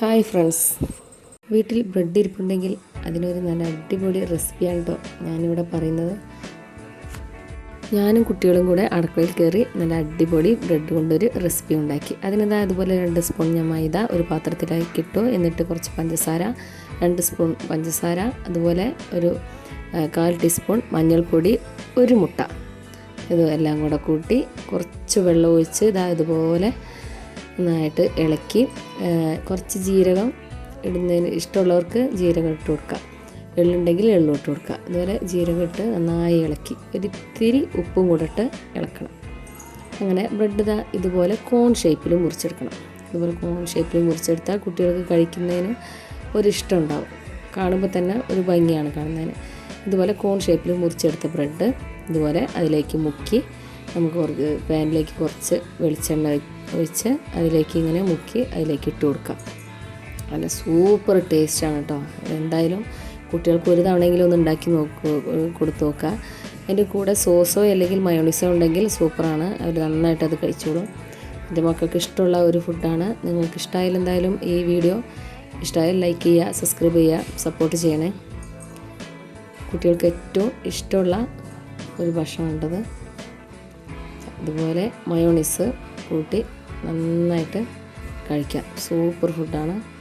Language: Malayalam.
Hi friends. വീട്ടിൽ ബ്രെഡ് ഇരിപ്പുണ്ടെങ്കിൽ അതിനൊരു നല്ല അടിപൊളി റെസിപ്പിയാണ് കേട്ടോ ഞാനിവിടെ പറയുന്നത്. ഞാനും കുട്ടികളും കൂടെ അടുക്കളയിൽ കയറി നല്ല അടിപൊളി ബ്രെഡ് കൊണ്ടൊരു റെസിപ്പി ഉണ്ടാക്കി. അതിനെന്താ അതുപോലെ രണ്ട് സ്പൂൺ ഞാൻ മൈദ ഒരു പാത്രത്തിലാക്കി ഇട്ടു എന്നിട്ട് കുറച്ച് പഞ്ചസാര രണ്ട് സ്പൂൺ പഞ്ചസാര അതുപോലെ ഒരു കാൽ ടീസ്പൂൺ മഞ്ഞൾപ്പൊടി ഒരു മുട്ട. ഇതെല്ലാം കൂടെ കൂട്ടി കുറച്ച് വെള്ളം ഒഴിച്ച് ഇതാ ഇതുപോലെ നന്നായിട്ട് ഇളക്കി കുറച്ച് ജീരകം ഇടുന്നതിന് ഇഷ്ടമുള്ളവർക്ക് ജീരകം ഇട്ട് കൊടുക്കാം. എള്ളുണ്ടെങ്കിൽ എള്ളു ഇട്ട് കൊടുക്കുക അതുപോലെ ജീരകം ഇട്ട് നന്നായി ഇളക്കി ഒരിത്തിരി ഉപ്പും കൂടെ ഇട്ട് ഇളക്കണം. അങ്ങനെ ബ്രെഡ് ഇതാ ഇതുപോലെ കോൺ ഷേപ്പിൽ മുറിച്ചെടുക്കണം. ഇതുപോലെ കോൺ ഷേപ്പിൽ മുറിച്ചെടുത്താൽ കുട്ടികൾക്ക് കഴിക്കുന്നതിന് ഒരിഷ്ടം ഉണ്ടാവും. കാണുമ്പോൾ തന്നെ ഒരു ഭംഗിയാണ് കാണുന്നതിന്. ഇതുപോലെ കോൺ ഷേപ്പിൽ മുറിച്ചെടുത്ത ബ്രെഡ് ഇതുപോലെ അതിലേക്ക് മുക്കി നമുക്ക് കുറച്ച് പാനിലേക്ക് കുറച്ച് വെളിച്ചെണ്ണ ഒഴിച്ച് അതിലേക്ക് ഇങ്ങനെ മുക്കി അതിലേക്ക് ഇട്ട് കൊടുക്കാം. നല്ല സൂപ്പർ ടേസ്റ്റാണ് കേട്ടോ എന്തായാലും കുട്ടികൾക്ക് ഒരു തവണയെങ്കിലും ഒന്ന് ഉണ്ടാക്കി നോക്കൂ കൊടുത്തു നോക്കുക അതിന്റെ കൂടെ സോസോ അല്ലെങ്കിൽ മയോണീസോ ഉണ്ടെങ്കിൽ സൂപ്പറാണ് അവർ നന്നായിട്ട് അത് കഴിച്ചോളും. എന്റെ മക്കൾക്ക് ഇഷ്ടമുള്ള ഒരു ഫുഡാണ് നിങ്ങൾക്ക് ഇഷ്ടമായാലും എന്തായാലും ഈ വീഡിയോ ഇഷ്ടമായാലും ലൈക്ക് ചെയ്യുക സബ്സ്ക്രൈബ് ചെയ്യുക സപ്പോർട്ട് ചെയ്യണേ. കുട്ടികൾക്ക് ഏറ്റവും ഇഷ്ടമുള്ള ഒരു ഭക്ഷണമുണ്ടത് അതുപോലെ മയോണീസ് കൂട്ടി നന്നായിട്ട് കഴിക്കാം. സൂപ്പർ ഫുഡാണ്.